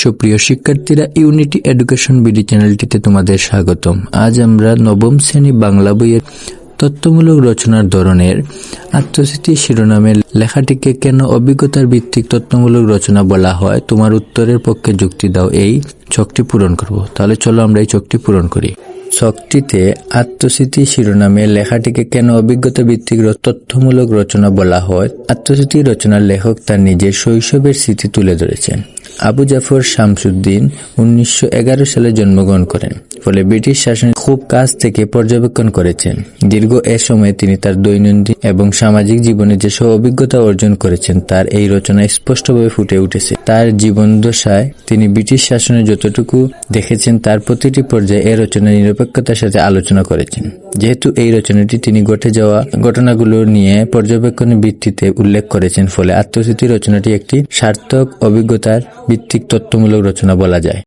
সুপ্রিয় শিক্ষার্থীরা unity education BD চ্যানেলটিতে তোমাদের স্বাগতম। আজ আমরা নবম শ্রেণি বাংলা বইয়ের তত্ত্বমূলক রচনার ধরনের আত্মস্মৃতি শিরোনামের লেখাটিকে কেন অভিজ্ঞতার ভিত্তিক তত্ত্বমূলক রচনা বলা হয়, তোমার উত্তরের পক্ষে যুক্তি দাও, এই চোখটি পূরণ করব। তাহলে চলো আমরা এই চোখটি পূরণ করি। ছকটিতে আত্মস্মৃতি শিরোনামে লেখাটিকে কেন অভিজ্ঞতা ভিত্তিক তথ্যমূলক রচনা বলা হয়? আত্মস্মৃতি রচনার লেখক তার নিজের শৈশবের স্মৃতি তুলে ধরেছেন। আবু জাফর শামসুদ্দিন উনিশশো এগারো সালে জন্মগ্রহণ করেন, ফলে ব্রিটিশ শাসন খুব কাছ থেকে পর্যবেক্ষণ করেছেন। দীর্ঘ এ সময়ে তিনি তার দৈনন্দিন এবং সামাজিক জীবনে যেসব অভিজ্ঞতা অর্জন করেছেন, তার এই রচনায় স্পষ্টভাবে ফুটে উঠেছে। তার জীবনদশায় তিনি ব্রিটিশ শাসনে যতটুকু দেখেছেন, তার প্রতিটি পর্যায়ে এ রচনা নিরপেক্ষতার সাথে আলোচনা করেছেন। যেহেতু এই রচনাটি তিনি ঘটে যাওয়া ঘটনাগুলো নিয়ে পর্যবেক্ষণের ভিত্তিতে উল্লেখ করেছেন ফলে আত্মস্মৃতি রচনাটি একটি সার্থক অভিজ্ঞতার ভিত্তিক তথ্যমূলক রচনা বলা যায়।